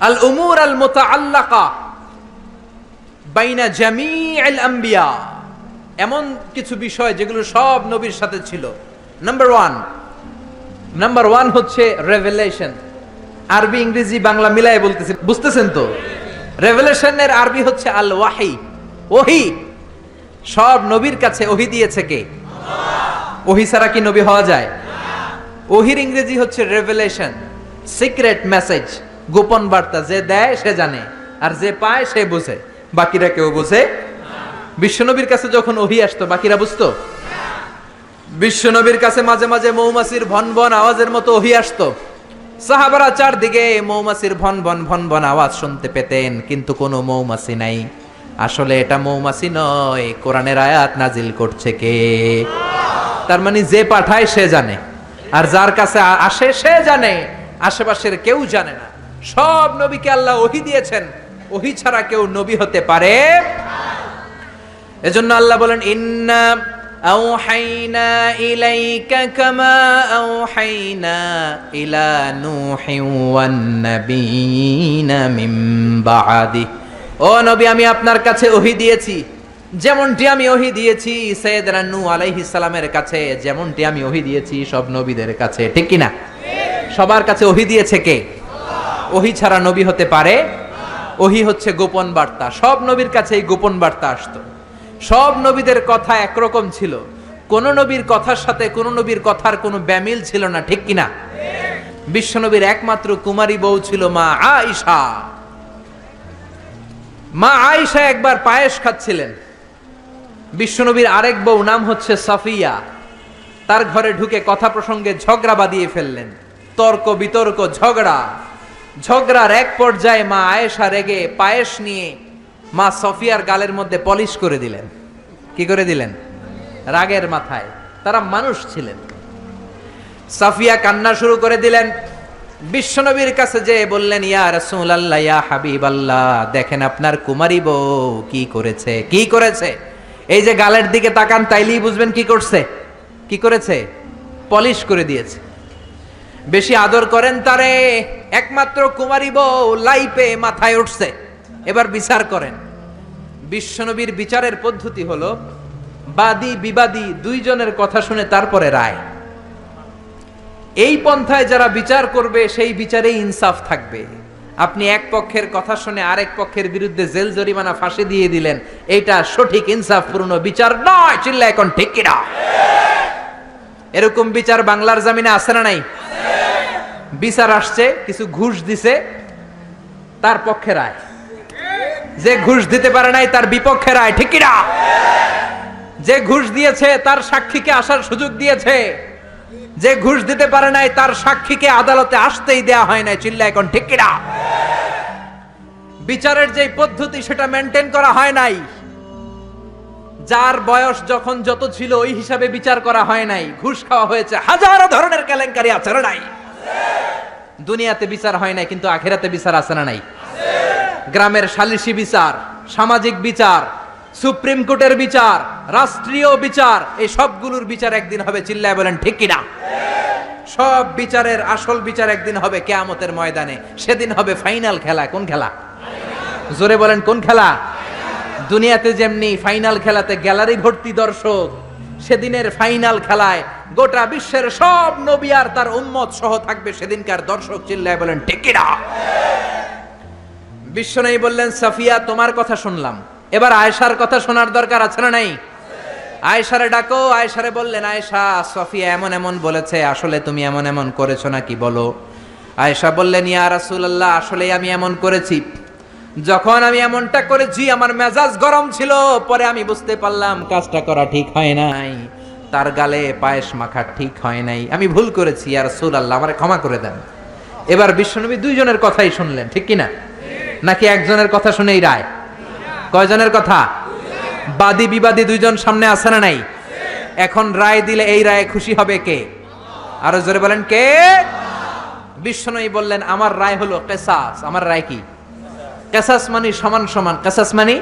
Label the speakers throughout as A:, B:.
A: আল উমুর আল মোতাআল্লাকা বাইনা জামিআল আম্বিয়া। এমন কিছু বিষয় যেগুলো সব নবীর সাথে ছিল। নাম্বার ওয়ান নাম্বার ওয়ান হচ্ছে রেভেলেশন আরবি, ইংরেজি, বাংলা মিলায় বলতেছে। বুঝতেছেন তো? রেভেলেশনের আরবি হচ্ছে আল ওয়াহি। ওহি! সব নবীর কাছে ওহি দিয়েছে কে? ওহি ছাড়া কি নবী হওয়া যায়? ওহির ইংরেজি হচ্ছে রেভেলেশন সিক্রেট মেসেজ গোপন বার্তা যে দেয় সে জানে, আর যে পায় সে বুঝে। বাকিরা কেউ বুঝে? বিশ্বনবীর কাছে যখন ওহি আসতো, বাকিরা বুঝতো? বিশ্বনবীর কাছে মাঝে মাঝে মৌমাছির ভন ভন আওয়াজের মতো ওহি আসতো। সাহাবারা চারদিকে মৌমাছির ভন ভন ভন ভন আওয়াজ শুনতে পেতেন, কিন্তু কোনো মৌমাছি নাই। আসলে এটা মৌমাছি নয়, কোরআনের আয়াত নাজিল করছে কে? তার মানে যে পাঠায় সে জানে, আর যার কাছে আসে সে জানে, আশেপাশের কেউ জানে না। সব নবীকে আল্লাহ ওহি দিয়েছেন। ওহি ছাড়া কেউ নবী হতে পারে? এজন্য আল্লাহ বলেন, ইন্না ও নবী, আমি আপনার কাছে ওহি দিয়েছি। যেমনটি আমি ওহি দিয়েছি নূহ আলাইহিস সালামের কাছে, যেমনটি আমি ওহি দিয়েছি সব নবীদের কাছে। ঠিক কি না সবার কাছে ওহি দিয়েছে কে? ওহি ছাড়া নবী হতে পারে? ওহি হচ্ছে গোপন বার্তা। সব নবীর কাছে এই গোপন বার্তা আসতো। সব নবীদের কথা একরকম ছিল। কোন নবীর কথার সাথে কোন নবীর কথার কোনো ব্যামিল ছিল না, ঠিক কিনা? বিশ্বনবীর একমাত্র কুমারী বউ ছিল মা আয়েশা। মা আয়েশা একবার পায়েস খাচ্ছিলেন। বিশ্বনবীর আরেক বউ নাম হচ্ছে সাফিয়া। তার ঘরে ঢুকে কথা প্রসঙ্গে ঝগড়া বাঁধিয়ে ফেললেন। তর্ক বিতর্ক, ঝগড়া। ঝগড়ার এক পর্যায়ে মা আয়েশা রেগে পায়েস নিয়ে মা সফিয়ার গালের মধ্যে পলিশ করে দিলেন। কি করে দিলেন? রাগের মাথায়। তারা মানুষ ছিলেন। সাফিয়া কান্না শুরু করে দিলেন। বিশ্বনবীর কাছে যে বললেন, ইয়া রাসূলুল্লাহ, ইয়া হাবিব আল্লাহ দেখেন আপনার কুমারী বউ কি করেছে কি করেছে? এই যে গালের দিকে তাকান, তাইলেই বুঝবেন কি করছে। কি করেছে? পলিশ করে দিয়েছে। বেশি আদর করেন তারে। একমাত্র কুমারী বউ লাইপে মাথায় উঠছে। এবার বিচার করেন। বিশ্বনবীর বিচারের পদ্ধতি হলো, বাদী বিবাদী দুইজনের কথা শুনে তারপরে রায়। এই পন্থায় যারা বিচার করবে, সেই বিচারেই ইনসাফ থাকবে। আপনি এক পক্ষের কথা শুনে আরেক পক্ষের বিরুদ্ধে জেল জরিমানা ফাঁসি দিয়ে দিলেন এইটা সঠিক ইনসাফপূর্ণ বিচার নয়। চিল্লা এখন ঠিক কিনা? এরকম বিচার বাংলার জামিনে আছে না নাই? বিচার আসছে, কিছু ঘুষ দিছে, তার পক্ষে রায়। যে ঘুষ দিতে পারে নাই, তার বিপক্ষে রায়, ঠিক কিনা? যে ঘুষ দিয়েছে, তার সাক্ষীকে আসার সুযোগ দিয়েছে। যে ঘুষ দিতে পারে নাই, তার সাক্ষীকে আদালতে আসতেই দেয়া হয় নাই চিল্লা এখন ঠিক কিনা? বিচারের যে পদ্ধতি, সেটা মেনটেন করা হয় নাই। যার বয়স যখন যত ছিল, ওই হিসাবে বিচার করা হয় নাই। ঘুষ খাওয়া হয়েছে, হাজারো ধরনের কেলেঙ্কারি আছে না নাই? দুনিয়াতে বিচার হয় নাই, কিন্তু আখেরাতে বিচার আছে না নাই? গ্রামের সালিশি বিচার, সামাজিক বিচার, সুপ্রিম কোর্টের বিচার, রাষ্ট্রীয় বিচার, এই সবগুলোর বিচার একদিন হবে, চিল্লায় বলেন, ঠিক কিনা? সব বিচারের আসল বিচার একদিন হবে, কেয়ামতের ময়দানে। সেদিন হবে ফাইনাল খেলা, কোন খেলা? জোরে বলেন, কোন খেলা? দুনিয়াতে যেমনি ফাইনাল খেলাতে গ্যালারি ভর্তি দর্শক, সেদিনের ফাইনাল খেলায় গোটা বিশ্বের সব নবী আর তার উম্মত সহ থাকবে সেদিনকার দর্শক চিল্লায় বলেন টেকিরা বিশ্ব নেই বললেন, সাফিয়া, তোমার কথা শুনলাম। এবার আয়েশার কথা শোনার দরকার আছে না নাই? আয়েশারে ডাকো, আয়েশারে বললেন, আয়েশা, সফিয়া এমন এমন বলেছে, আসলে তুমি এমন এমন করেছ নাকি বলো? আয়েশা বললেন, ইয়া রাসূলুল্লাহ আসলে আমি এমন করেছি। যখন আমি এমনটা করেছি, আমার মেজাজ গরম ছিল, পরে আমি বুঝতে পারলাম, কাজটা করা ঠিক হয় নাই। তার গালে পায়েস মাখা ঠিক হয় নাই। আমি ভুল করেছি, ইয়া আল্লাহ আমারে ক্ষমা করে দেন। এবার বিশ্বনবী দুইজনের কথাই শুনলেন, ঠিক কি না নাকি একজনের কথা শুনেই রায়? কয়জনের কথা? বাদী বিবাদী দুইজন সামনে আছে না নাই? এখন রায় দিলে এই রায়ে খুশি হবে কে? আরও জোরে বলেন, কে? বিশ্বনবী বললেন, আমার রায় হলো কেসাস। আমার রায় কি? কেসাস মানে সমান সমান। কেসাস মানে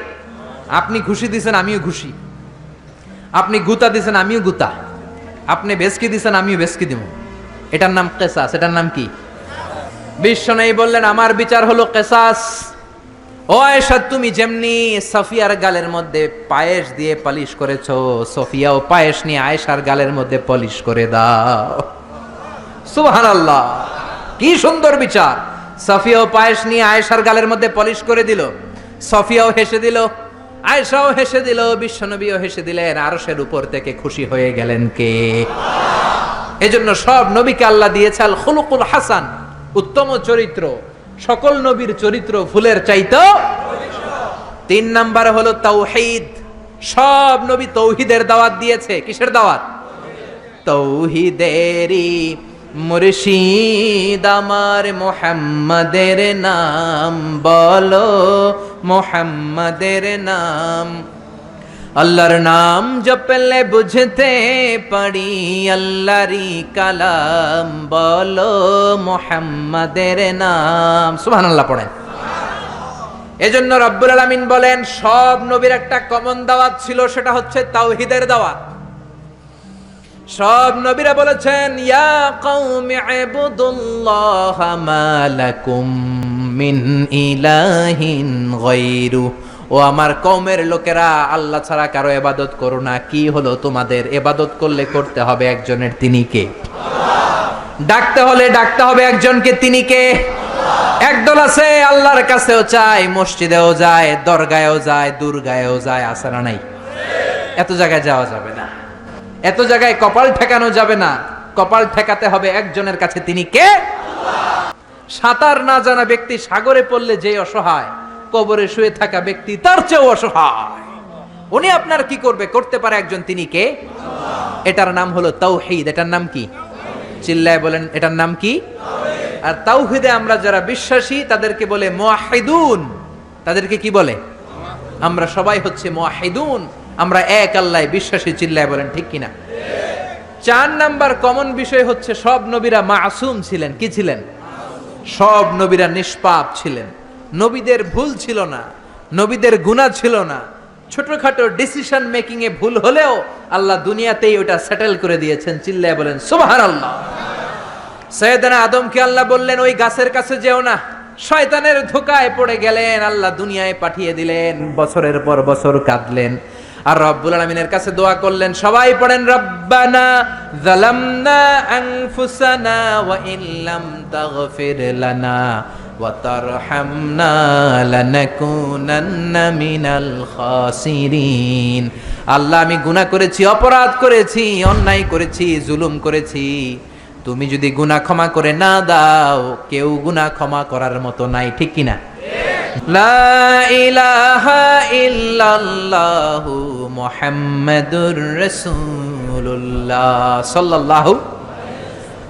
A: আপনি ঘুষি দিছেন, আমিও ঘুষি আপনি গুতা দিছেন, আমিও গুতা। আপনি বেসকি দিছেন, আমিও বেসকি দিব। এটার নাম কেসাস, এটার নাম কি? বিশ্ব নেই বললেন, আমার বিচার হলো কেসাস। ও আয়েশা, তুমি যেমনি সফিয়ার গালের মধ্যে পায়েস দিয়ে পালিশ করেছ, সফিয়াও পায়েস নিয়ে আয়েশার গালের মধ্যে পলিশ করে দাও। সুবহানাল্লাহ, কি সুন্দর বিচার। সফিয়াও পায়েস নিয়ে আয়েশার গালের মধ্যে পলিশ করে দিল, সফিয়াও হেসে দিল আয়েশাও হেসে দিল, বিশ্বনবীও হেসে দিলেন, আরশের উপর থেকে খুশি হয়ে গেলেন কে? এজন্য সব নবীকে আল্লাহ দিয়েছে, আল খুলুকুল হাসান, উত্তম চরিত্র। সকল নবীর চরিত্র ফুলের চাইতো। তিন নাম্বার হলো তাওহীদ সব নবী তৌহিদের দাওয়াত দিয়েছে। কিসের দাওয়াত? তৌহিদেরি মুর্শিদ আমার মোহাম্মদের নাম বলো। মোহাম্মদের নাম। আল্লাহর নাম জপলে বুঝতে পারি আল্লাহরি কালাম। বলো মোহাম্মদের নাম। সুবহানাল্লাহ পড়েন। এজন্য রব্বুল আলামিন বলেন, সব নবীর একটা কমন দাওয়াত ছিল, সেটা হচ্ছে তাওহীদের দাওয়াত। সব নবীরা বলেছেন, ইয়া কওমি ইবুদুল্লাহ মা লাকুম। মিন ইলাহিন গায়রু। ও আমার কওমের লোকেরা, আল্লাহ ছাড়া কারও এবাদত করো না। কি হলো তোমাদের? এবাদত করলে করতে হবে একজনের তিনি কে? ডাকতে হলে ডাকতে হবে একজনকে তিনি কে? একদল আছে, আল্লাহর কাছেও চায় মসজিদেও যায়, দরগায়ও যায়, দুর্গায়ও যায় আসারা নাই? এত জায়গায় যাওয়া যাবে না। এত জায়গায় কপাল ঠেকানো যাবে না। কপাল ঠেকাতে হবে একজনের কাছে তিনি কে? সাঁতার না জানা ব্যক্তি সাগরে পড়লে যে অসহায়, কবরে শুয়ে থাকা ব্যক্তি তার চেয়েও অসহায়। উনি আপনার কি করবে? করতে পারে একজন তিনি কে? এটার নাম হলো তাওহীদ। এটার নাম কি? চিল্লায় বলেন, এটার নাম কি? আর তাওহিদে আমরা যারা বিশ্বাসী, তাদেরকে বলে মুয়াহিদুন। তাদেরকে কি বলে? আমরা সবাই হচ্ছে মুয়াহিদুন। আমরা এক আল্লাহ বিশ্বাসী, চিল্লায় বলেন, ঠিক কিনা? চার নাম্বার কমন বিষয় হচ্ছে সব নবীরা মাসুম ছিলেন। কি ছিলেন? সব নবীরা নিষ্পাপ ছিলেন। নবীদের ভুল ছিল না, নবীদের গুনাহ ছিল না। ছোটখাটো ডিসিশন মেকিং এ ভুল হলেও আল্লাহ দুনিয়াতেই ওটা সেটেল করে দিয়েছেন, চিল্লায় বলেন, সুবহানাল্লাহ। সৈয়দনা আদমকে আল্লাহ বললেন, ওই গাছের কাছে যেও না। শয়তানের ধোকায় পড়ে গেলেন, আল্লাহ দুনিয়ায় পাঠিয়ে দিলেন। বছরের পর বছর কাঁদলেন। আর রব্বুল আলমিনের কাছে দোয়া করলেন, সবাই পড়েন, রব্বানা জালামনা আনফুসানা ওয়া ইল্লাম তাগফির লানা মিনাল আল্লাহ, আমি গুনাহ করেছি, অপরাধ করেছি, অন্যায় করেছি, জুলুম করেছি। তুমি যদি গুনাহ ক্ষমা করে না দাও, কেউ গুনাহ ক্ষমা করার মতো নাই, ঠিক কিনা? লা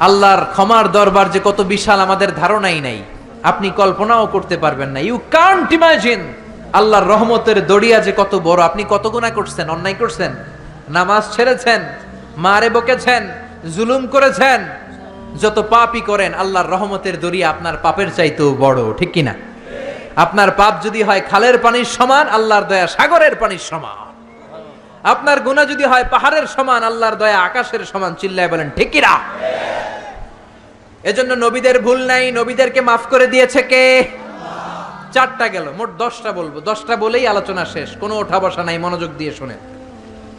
A: আল্লাহর ক্ষমার দরবার যে কত বিশাল আমাদের ধারণাই নাই, আপনি কল্পনাও করতে পারবেন না। ইউ কান্ট ইমাজিন আল্লাহর রহমতের দড়িয়া যে কত বড়। আপনি কত গুনাহ করছেন, অন্যায় করছেন, নামাজ ছেড়েছেন, মারে বকেছেন, জুলুম করেছেন, যত পাপই করেন, আল্লাহর রহমতের দড়িয়া আপনার পাপের চাইতেও বড়, ঠিক কিনা? আপনার পাপ যদি হয় খালের পানির সমান, আল্লাহর দয়া সাগরের পানির সমান। আপনার গুণা যদি হয় পাহাড়ের সমান, আল্লাহর দয়া আকাশের সমান, চিল্লায় বলেন ঠিকিরা এজন্য নবীদের ভুল নাই, নবীদেরকে মাফ করে দিয়েছে কে? চারটা গেল, মোট দশটা বলব। দশটা বলেই আলোচনা শেষ, কোনো ওঠা বসা নাই, মনোযোগ দিয়ে শুনে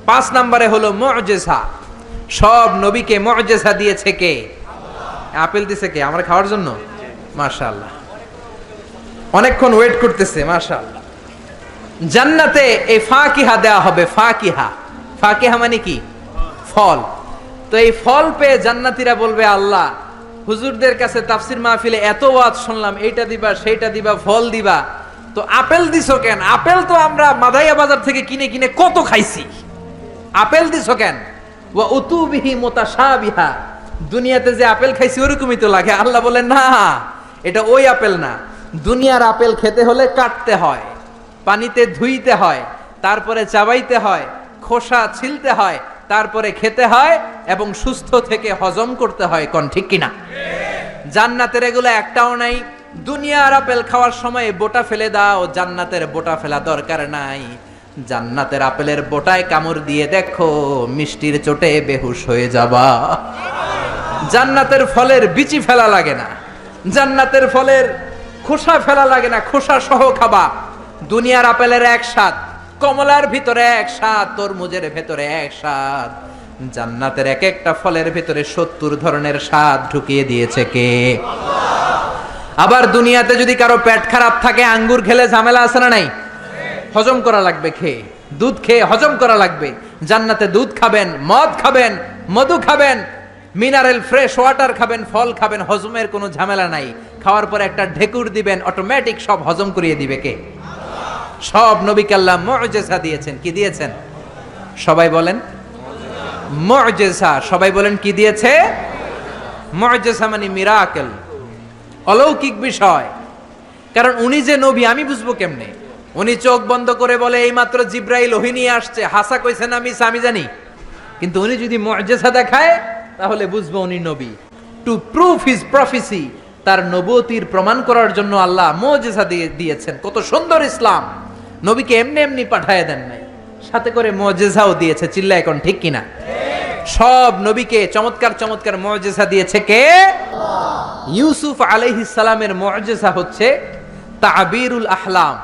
A: পাঁচ নম্বরে হলো মজেসা সব নবীকে মজেসা দিয়েছে কে? আপেল দিছে কে? আমরা খাওয়ার জন্য? মাশাআল্লাহ। অনেকক্ষণ ওয়েট করতেছে, মাশাআল্লাহ। জান্নাতে এই ফাকিহা দেওয়া হবে, ফাকিহা। ফাকিহা মানে কি? ফল। তো এই ফল পেয়ে জান্নাতীরা বলবে, আল্লাহ, হুজুরদের কাছে তাফসির মাহফিলে এত ওয়াজ শুনলাম, এইটা দিবা, সেইটা দিবা, ফল দিবা। তো আপেল দিছো কেন? আপেল তো আমরা মাদাইয়া বাজার থেকে কিনে কিনে কত খাইছি। আপেল দিছো কেন? ওয়া উতুবিহি মুতাশাবিহা। দুনিয়াতে যে আপেল খাইছি, ওরকমই তো লাগে। আল্লাহ বলেন না, এটা ওই আপেল না। দুনিয়ার আপেল খেতে হলে কাটতে হয়, পানিতে ধুইতে হয়, তারপরে চাবাইতে হয়, খোসা ছিলতে হয়, তারপরে খেতে হয় এবং সুস্থ থেকে হজম করতে হয়, কোন ঠিক কিনা? জান্নাতের এগুলো একটাও নাই, দুনিয়ার আপেল খাওয়ার সময় বোটা ফেলে দাও, জান্নাতের বোটা ফেলা দরকার নাই। জান্নাতের আপেলের বোটায় কামড় দিয়ে দেখো, মিষ্টির চোটে বেহুশ হয়ে যাবা। জান্নাতের ফলের বিচি ফেলা লাগে না, জান্নাতের ফলের খোসা ফেলা লাগে না, খোসা সহ খাবা। দুনিয়ার আপেলের এক স্বাদ, কমলার ভিতরে এক স্বাদ, তরমুজের ভেতরে এক স্বাদ। জান্নাতের এক একটা ফলের ভিতরে সত্তর ধরনের স্বাদ ঢুকিয়ে দিয়েছে কে? আবার দুনিয়াতে যদি কারও পেট খারাপ থাকে, আঙ্গুর খেলে ঝামেলা আছে না নাই? হজম করা লাগবে খেয়ে দুধ খেয়ে হজম করা লাগবে। জান্নাতে দুধ খাবেন, মদ খাবেন, মধু খাবেন মিনারেল ফ্রেশ ওয়াটার খাবেন, ফল খাবেন, হজমের কোনো ঝামেলা নাই। খাওয়ার পর একটা ঢেকুর দিবেন অটোমেটিক সব হজম করিয়ে দিবে কে? সব নবীকে আল্লাহ মুআজিজা দিয়েছেন। কি দিয়েছেন? সবাই বলেন মুআজিজা সবাই বলেন, কি দিয়েছে? মুআজিজা মানে মিরাকেল অলৌকিক বিষয়। কারণ উনি যে নবী, আমি বুঝব কেমনে? উনি চোখ বন্ধ করে বলে এই মাত্র জিব্রাইল ওহি নিয়ে আসছে। হাসা কইছেন আমি আমি জানি। কিন্তু উনি যদি মুআজিজা দেখায় তাহলে বুঝব উনি নবী। টু প্রুফ হিজ প্রফেসি তার নবতির প্রমাণ করার জন্য আল্লাহ মুআজিজা দিয়ে দিয়েছেন। কত সুন্দর ইসলাম। নবীকে এমনি এমনি পাঠায় দেন নাই। সাথে করে মুআজিজাও দিয়েছে। চিল্লা এখন ঠিক কিনা? সব নবীকে চমৎকার চমৎকার মুআজিজা দিয়েছে কে? ইউসুফ সালামের মুআজিজা হচ্ছে তাবিরুল আহলাম।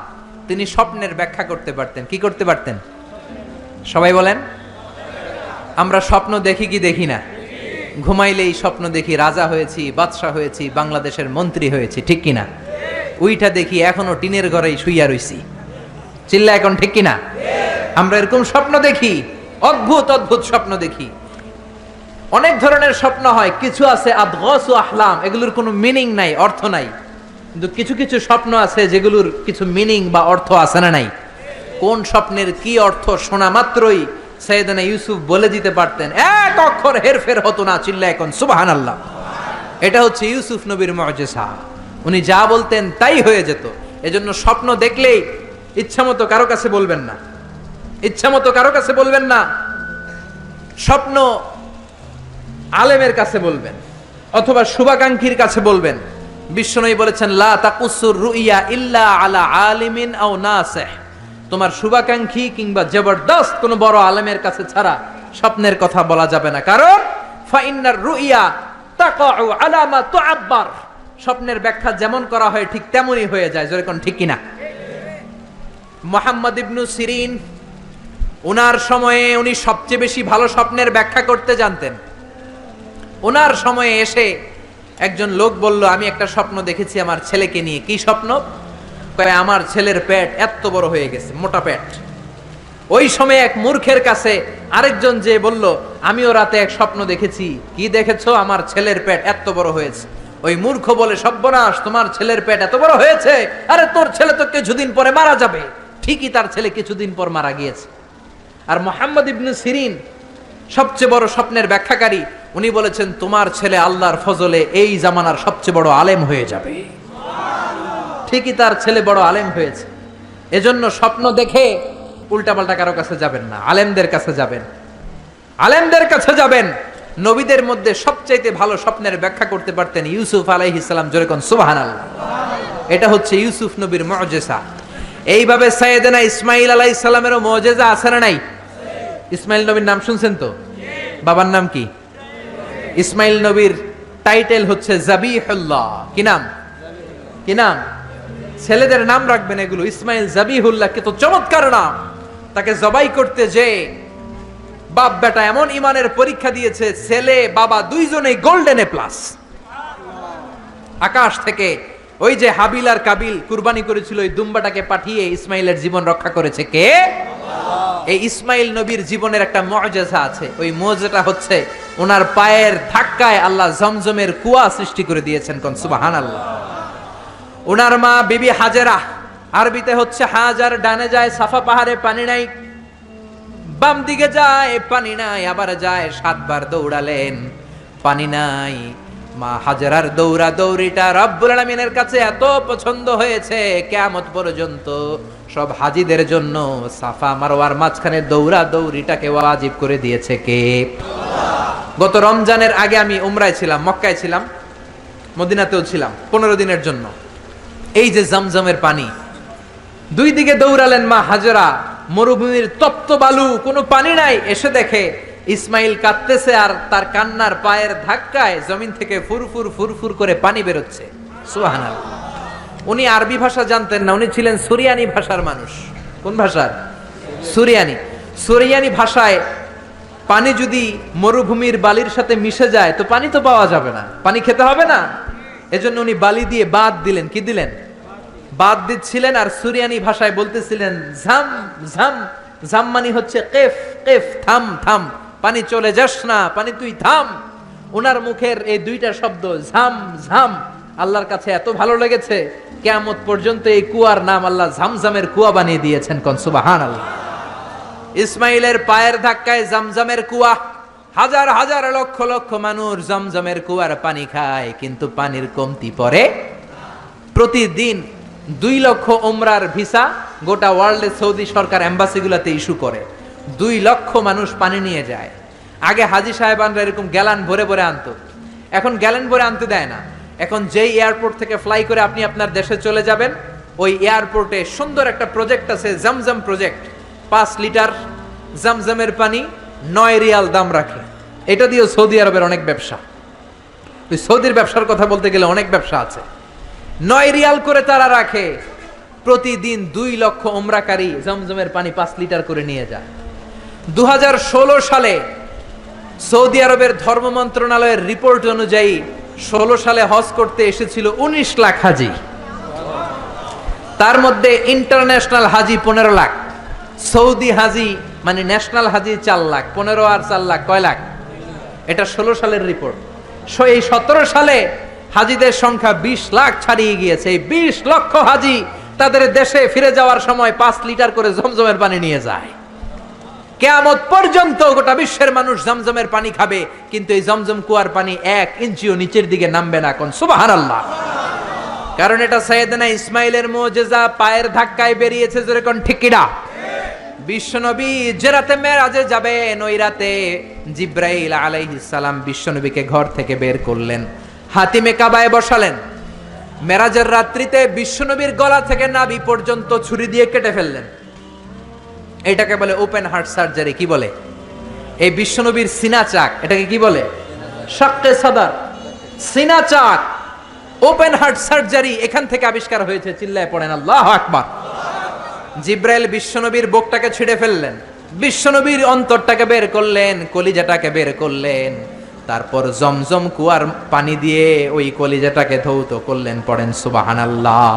A: তিনি স্বপ্নের ব্যাখ্যা করতে পারতেন। কি করতে পারতেন? সবাই বলেন? আমরা স্বপ্ন দেখি কি দেখি না? ঘুমাইলেই স্বপ্ন দেখি রাজা হয়েছি, বাদশাহ হয়েছি, বাংলাদেশের মন্ত্রী হয়েছি, ঠিক কিনা? উইটা দেখি এখনও টিনের ঘরেই শুইয়া রইছি। চিল্লা এখন, ঠিক কিনা? আমরা এরকম স্বপ্ন দেখি, অদ্ভুত অদ্ভুত স্বপ্ন দেখি। অনেক ধরনের স্বপ্ন হয়, কিছু আছে আদগস আহলাম, এগুলোর কোনো মিনিং নাই, অর্থ নাই। কিন্তু কিছু কিছু স্বপ্ন আছে যেগুলোর কিছু মিনিং বা অর্থ আছে না নাই। কোন স্বপ্নের কি অর্থ শোনা মাত্রই সৈয়দনা ইউসুফ বলে দিতে পারতেন, এক অক্ষর হেরফের হতো না চিল্লা এখন সুবাহান আল্লাহ এটা হচ্ছে ইউসুফ নবীর মজেসা উনি যা বলতেন তাই হয়ে যেত। এজন্য স্বপ্ন দেখলেই কারও কাছে বলবেন না। কারও কাছে বলবেন না। স্বপ্ন আলেমের কাছে বলবেন, অথবা শুভাকাঙ্ক্ষীর কাছে বলবেন। বিশ্বনবী বলেছেন, লা তাকুসুর রুইয়া ইল্লা আলা আলিমিন আও নাসিহ। তোমার শুভাকাঙ্ক্ষী কিংবা জবরদস্ত কোনো বড় আলেমের কাছে ছাড়া স্বপ্নের কথা বলা যাবে না। কারণ, ফাইন্নার রুইয়া তাকাউ আলা মা তুআব্বার। স্বপ্নের ব্যাখ্যা যেমন করা হয় ঠিক তেমনই হয়ে যায় যেরকম ঠিক কিনা? মোহাম্মদ ইবনু সিরিন ওনার সময়ে উনি সবচেয়ে বেশি ভালো স্বপ্নের ব্যাখ্যা করতে জানতেন। ওনার সময়ে এসে একজন লোক বলল, আমি একটা স্বপ্ন দেখেছি আমার ছেলেকে নিয়ে। কি স্বপ্ন? কয়, আমার ছেলের পেট এত বড় হয়ে গেছে, মোটা পেট। ওই সময় এক মূর্খের কাছে আরেকজন যে বলল, আমিও রাতে এক স্বপ্ন দেখেছি। কি দেখেছ? আমার ছেলের পেট এত বড় হয়েছে। ওই মূর্খ বলে, সব্যনাশ, তোমার ছেলের পেট এত বড় হয়েছে? আরে, তোর ছেলে তো কিছুদিন পরে মারা যাবে। ঠিকই তার ছেলে কিছুদিন পর মারা গিয়েছে। আর মোহাম্মদ ইবনু সিরিন সবচেয়ে বড় স্বপ্নের ব্যাখ্যাকারী, উনি বলেছেন, তোমার ছেলে আল্লাহর ফজলে এই জামানার সবচেয়ে বড় আলেম হয়ে যাবে। ঠিকই তার ছেলে বড় আলেম হয়েছে। এজন্য স্বপ্ন দেখে উল্টাপাল্টা কারও কাছে যাবেন না, আলেমদের কাছে যাবেন। আলেমদের কাছে যাবেন। নবীদের মধ্যে সবচাইতে ভালো স্বপ্নের ব্যাখ্যা করতে পারতেন ইউসুফ আলাইহিসাল্লাম যেরকম সুবাহান আল্লাহ এটা হচ্ছে ইউসুফ নবীর মজেসা এইভাবে সাইয়েদেনা ইসমাইল সালামেরও মজেজা আছে না নাই? ইসমাইল নবীর নাম শুনছেন তো? বাবার নাম কি? ইসমাইল নবীর টাইটেল হচ্ছে জাবিহুল্লাহ। কি নাম? কি নাম? ছেলেদের নাম রাখবেন এগুলো। ইসমাইল জাবিহুল্লাহ কে তো চমৎকার নাম। তাকে জবাই করতে যে বাপ বেটা এমন ইমানের পরীক্ষা দিয়েছে, ছেলে, বাবা দুইজনেই গোল্ডেন এ প্লাস আকাশ থেকে ওই যে হাবিল আর কাবিল কুরবানি করেছিল, ওই দুম্বাটাকে পাঠিয়ে ইসমাইলের জীবন রক্ষা করেছে কে? এই ইসমাইল নবীর জীবনের একটা মজেজা আছে। ওই মজেটা হচ্ছে ওনার পায়ের ধাক্কায় আল্লাহ জমজমের কুয়া সৃষ্টি করে দিয়েছেন কোন? সুবাহান আল্লাহ ওনার মা বিবি হাজেরা। আরবিতে হচ্ছে হাজার, ডানে যায় সাফা পাহাড়ে পানি নাই। বাম দিকে যায়, পানি নাই, আবার যায় সাতবার দৌড়ালেন। পানি নাই। মা হাজারার দৌড়া দৌড়িটা রব্বুল আলামিনের কাছে এত পছন্দ হয়েছে, কেয়ামত পর্যন্ত সব হাজিদের জন্য সাফা মারওয়ার মাঝখানে দৌড়া দৌড়িটাকে ওয়াজিব করে দিয়েছে কে? গত রমজানের আগে আমি উমরায় ছিলাম, মক্কায় ছিলাম, মদিনাতেও ছিলাম, পনেরো দিনের জন্য। এই যে জমজমের পানি। দুই দিকে দৌড়ালেন মা হাজরা, মরুভূমির তপ্ত বালু, কোনো পানি নাই। এসে দেখে ইসমাইল কাঁদতেছে আর তার কান্নার পায়ের ধাক্কায় জমিন থেকে ফুরফুর ফুরফুর করে পানি বেরোচ্ছে। সুবহানাল্লাহ। উনি আরবি ভাষা জানতেন না, উনি ছিলেন সুরিয়ানি ভাষার মানুষ। কোন ভাষার? সুরিয়ানি। সুরিয়ানি ভাষায় পানি যদি মরুভূমির বালির সাথে মিশে যায়, তো পানি তো পাওয়া যাবে না। পানি খেতে হবে না। এজন্য উনি বালি দিয়ে বাদ দিলেন। কি দিলেন? বাদ দিচ্ছিলেন আর সুরিয়ানি ভাষায় বলতেছিলেন, ঝাম ঝাম ঝাম মানে হচ্ছে কেফ কেফ, থাম থাম। পানি চলে যাস না, পানি তুই থাম। ওনার মুখের এই দুইটা শব্দ, ঝাম ঝাম, আল্লাহর কাছে এত ভালো লেগেছে, কেয়ামত পর্যন্ত এই কুয়ার নাম আল্লাহ ঝামঝামের কুয়া বানিয়ে দিয়েছেন কনসুবাহান আল্লাহ ইসমাইলের পায়ের ধাক্কায় জামজামের কুয়া, হাজার হাজার লক্ষ লক্ষ মানুষ জমজমের কুয়ার পানি খায়, কিন্তু পানির কমতি পড়ে প্রতিদিন দুই লক্ষ ওমরার ভিসা গোটা ওয়ার্ল্ডে সৌদি সরকার অ্যাম্বাসিগুলোতে ইস্যু করে। দুই লক্ষ মানুষ পানি নিয়ে যায়। আগে হাজি সাহেবানরা এরকম গ্যালান ভরে ভরে আনতো। এখন গ্যালান ভরে আনতে দেয় না। এখন যেই এয়ারপোর্ট থেকে ফ্লাই করে আপনি আপনার দেশে চলে যাবেন, ওই এয়ারপোর্টে সুন্দর একটা প্রজেক্ট আছে, জামজাম প্রজেক্ট। পাঁচ লিটার জামজামের পানি, নয় রিয়াল দাম রাখে। এটা দিয়েও সৌদি আরবের অনেক ব্যবসা। ওই সৌদির ব্যবসার কথা বলতে গেলে অনেক ব্যবসা আছে। নয় রিয়াল করে তারা রাখে। প্রতিদিন দুই লক্ষ ওমরাকারী জমজমের পানি পাঁচ লিটার করে নিয়ে যায়। দুহাজার ষোলো সালে সৌদি আরবের ধর্ম মন্ত্রণালয়ের রিপোর্ট অনুযায়ী ষোলো সালে হজ করতে এসেছিল উনিশ লাখ হাজি। তার মধ্যে ইন্টারন্যাশনাল হাজি পনেরো লাখ, সৌদি হাজি মানে ন্যাশনাল হাজি চার লাখ, পনেরো আর চার লাখ, কয় লাখ? এটা ষোলো সালের রিপোর্ট। এই সতেরো সালে হাজিদের সংখ্যা বিশ লাখ ছাড়িয়ে গিয়েছে। এই বিশ লক্ষ হাজি তাদের দেশে ফিরে যাওয়ার সময় পাঁচ লিটার করে জমজমের পানি নিয়ে যায়। কেয়ামত পর্যন্ত গোটা বিশ্বের মানুষ জমজমের পানি খাবে, কিন্তু এই জমজম কুয়ার পানি এক ইঞ্চিও নিচের দিকে নামবে না কোন সুবাহান আল্লাহ কারণ এটা সৈয়দনা ইসমাইলের মোজেজা পায়ের ধাক্কায় বেরিয়েছে যেরকম ঠিকিরা বিশ্বনবী যে রাতে মেরাজে যাবেন, ওই রাতে জিব্রাইল আলাইহিস সালাম বিশ্বনবীকে ঘর থেকে বের করলেন। হাতিমে কাবায় বসালেন। মেরাজের রাত্রিতে বিশ্বনবীর গলা থেকে নাভি পর্যন্ত ছুরি দিয়ে কেটে ফেললেন। এটাকে বলে ওপেন হার্ট সার্জারি কি বলে? এই বিশ্বনবীর সিনা চাক, এটাকে কি বলে? শাক্কে সাদার। সিনা চাক। ওপেন হার্ট সার্জারি এখান থেকে আবিষ্কার হয়েছে, চিল্লায় পড়েন, আল্লাহ আকবার। জিব্রাইল বিশ্বনবীর বুকটাকে ছিঁড়ে ফেললেন। বিশ্বনবীর অন্তরটাকে বের করলেন, কলিজাটাকে বের করলেন। তারপর জমজম কুয়ার পানি দিয়ে ওই কলিজাটাকে ধৌত করলেন, পড়েন সুবাহান আল্লাহ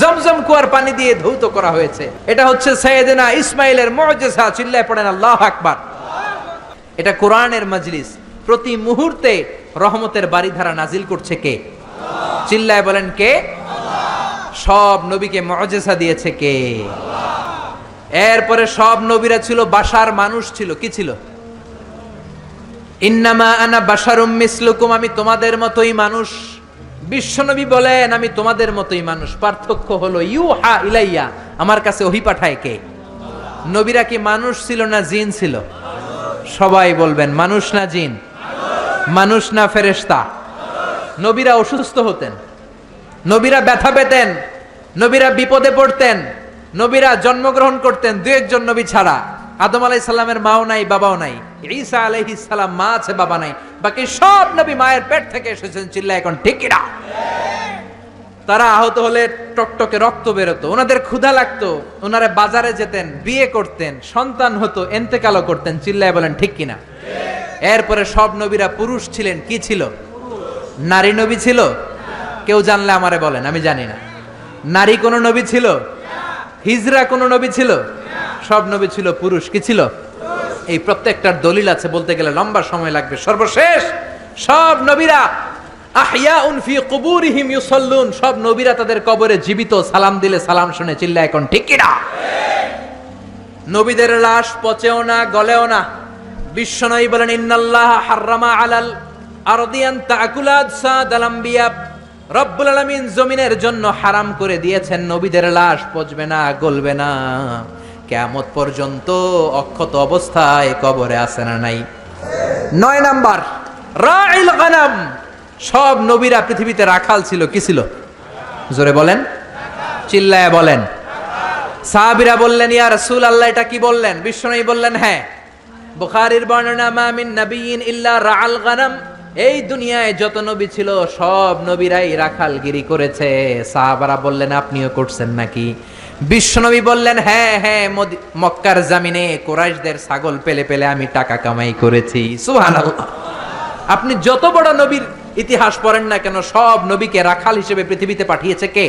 A: জমজম কুয়ার পানি দিয়ে ধৌত করা হয়েছে। এটা হচ্ছে সৈয়দনা ইসমাইলের মজেসা চিল্লায় পড়েন, আল্লাহ আকবার। এটা কোরআনের মজলিস। প্রতি মুহূর্তে রহমতের বাড়িধারা নাজিল করছে কে? চিল্লায় বলেন, কে? সব নবীকে মজেসা দিয়েছে কে? এরপরে সব নবীরা ছিল, বাসার মানুষ ছিল, কি ছিল? ইন্নামা আনা বাসারুম মিসলুকুম, আমি তোমাদের মতোই মানুষ। বিশ্বনবী বলেন, আমি তোমাদের মতোই মানুষ। পার্থক্য হলো ইউ হা ইলাইয়া, আমার কাছে ওহি পাঠায় কে? নবীরা কি মানুষ ছিল না জিন ছিল? সবাই বলবেন, মানুষ না জিন। মানুষ না ফেরেশতা। নবীরা অসুস্থ হতেন। নবীরা ব্যথা পেতেন। নবীরা বিপদে পড়তেন। নবীরা জন্মগ্রহণ করতেন। দু একজন নবী ছাড়া। আদম আলাই সাল্লামের মাও নাই, বাবাও নাই। ঈসা আলাইহি সালাম মা আছে, বাবা নাই। বাকি সব নবী মায়ের পেট থেকে এসেছেন চিল্লা এখন ঠিকিরা তারা আহত হলে টকটকে রক্ত বেরোতো, ওনাদের ক্ষুধা লাগতো, ওনারা বাজারে যেতেন, বিয়ে করতেন, সন্তান হতো, এন্তেকালও করতেন, চিল্লায় বলেন, ঠিক কিনা? এরপরে সব নবীরা পুরুষ ছিলেন, কি ছিল? নারী নবী ছিল? কেউ জানলে আমারে বলেন, আমি জানি না। নারী কোন নবী ছিল? হিজরা কোন নবী ছিল? সব নবী ছিল পুরুষ, কি ছিল? এই প্রত্যেকটার দলিল আছে, বলতে গেলে লম্বা সময় লাগবে। সর্বশেষ, সব নবীরা সব নবীরা তাদের কবরে জীবিত, সালাম দিলে সালাম শুনে চিল্লা এখন, ঠিক নবীদের লাশ পচেও না, গলেও না। বিশ্বনবী বলেন, ইন্নাল্লাহ হাররামা আলাল আরদিয়ান তাকুলাদ সাদাল আম্বিয়া। রব্বুল আলামিন জমিনের জন্য হারাম করে দিয়েছেন, নবীদের লাশ পচবে না, গলবে না। কেয়ামত পর্যন্ত অক্ষত অবস্থায় কবরে আসে না নাই। নয় নাম্বার, রাইল গানাম, সব নবীরা পৃথিবীতে রাখাল ছিল, কি ছিল? জোরে বলেন, চিল্লায় বলেন। সাহাবিরা বললেন, ইয়া রাসূল আল্লাহ এটা কি বললেন? বিশ্বনবী বললেন হ্যাঁ। বুখারীর বর্ণনা, মা মিন নাবিয়িন ইল্লা রাআল গানাম। এই দুনিয়ায় যত নবী ছিল, সব নবীরাই রাখালগিরি করেছে। সাহাবারা বললেন, আপনিও করছেন নাকি? বিশ্বনবী বললেন হ্যাঁ হ্যাঁ মক্কার জামিনে কোরাইশদের ছাগল পেলে পেলে আমি টাকা কামাই করেছি। সুহান আপনি যত বড় নবীর ইতিহাস পড়েন না কেন, সব নবীকে রাখাল হিসেবে পৃথিবীতে পাঠিয়েছে কে?